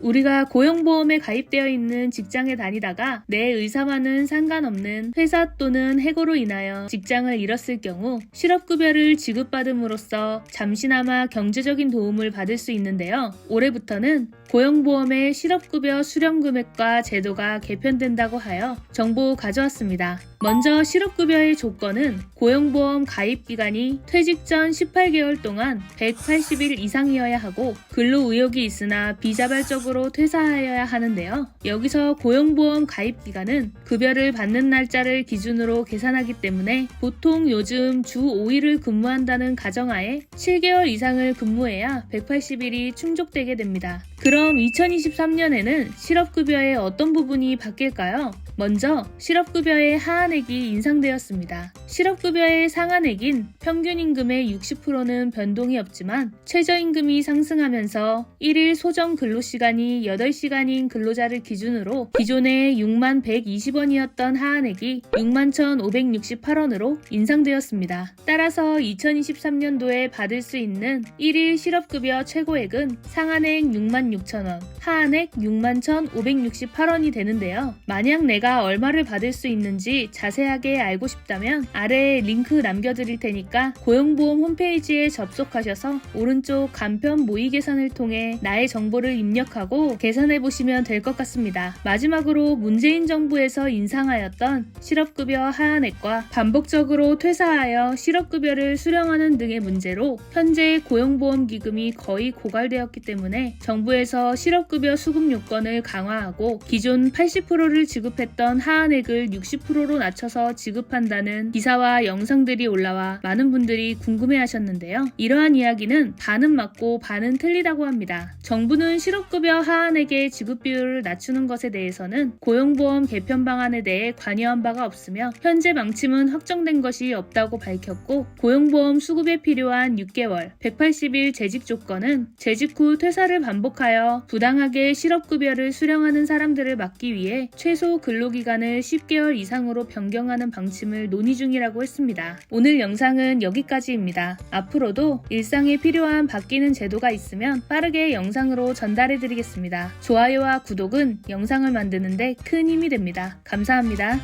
우리가 고용보험에 가입되어 있는 직장에 다니다가 내 의사와는 상관없는 회사 또는 해고로 인하여 직장을 잃었을 경우 실업급여를 지급받음으로써 잠시나마 경제적인 도움을 받을 수 있는데요. 올해부터는 고용보험의 실업급여 수령 금액과 제도가 개편된다고 하여 정보 가져왔습니다. 먼저 실업급여의 조건은 고용보험 가입 기간이 퇴직 전 18개월 동안 180일 이상이어야 하고 근로 의욕이 있으나 비자발적으로 퇴사하여야 하는데요. 여기서 고용보험 가입 기간은 급여를 받는 날짜를 기준으로 계산하기 때문에 보통 요즘 주 5일을 근무한다는 가정하에 7개월 이상을 근무해야 180일이 충족되게 됩니다. 그럼 2023년에는 실업급여의 어떤 부분이 바뀔까요? 먼저 실업급여의 하한액이 인상되었습니다. 실업급여의 상한액인 평균임금의 60%는 변동이 없지만 최저임금이 상승하면서 1일 소정 근로시간이 8시간인 근로자를 기준으로 기존의 6만 120원이었던 하한액이 6만 1,568원으로 인상되었습니다. 따라서 2023년도에 받을 수 있는 1일 실업급여 최고액은 상한액 6만 6천원, 하한액 6만 1,568원이 되는데요. 만약 내가 얼마를 받을 수 있는지 자세하게 알고 싶다면 아래에 링크 남겨드릴 테니까 고용보험 홈페이지에 접속하셔서 오른쪽 간편 모의 계산을 통해 나의 정보를 입력하고 계산해 보시면 될 것 같습니다. 마지막으로 문재인 정부에서 인상하였던 실업급여 하한액과 반복적으로 퇴사하여 실업급여를 수령하는 등의 문제로 현재 고용보험기금이 거의 고갈되었기 때문에 정부에서 실업급여 수급 요건을 강화하고 기존 80%를 지급했던 하한액을 60%로 낮춰서 지급한다는 기사와 영상들이 올라와 많은 분들이 궁금해하셨는데요. 이러한 이야기는 반은 맞고 반은 틀리다고 합니다. 정부는 실업급여 하한액의 지급 비율을 낮추는 것에 대해서는 고용보험 개편 방안에 대해 관여한 바가 없으며 현재 망침은 확정된 것이 없다고 밝혔고 고용보험 수급에 필요한 6개월, 180일 재직 조건은 재직 후 퇴사를 반복하여 부당하게 실업급여를 수령하는 사람들을 막기 위해 최소 근로 기간을 10개월 이상으로 변경하는 방침을 논의 중이라고 했습니다. 오늘 영상은 여기까지입니다. 앞으로도 일상에 필요한 바뀌는 제도가 있으면 빠르게 영상으로 전달해 드리겠습니다. 좋아요와 구독은 영상을 만드는데 큰 힘이 됩니다. 감사합니다.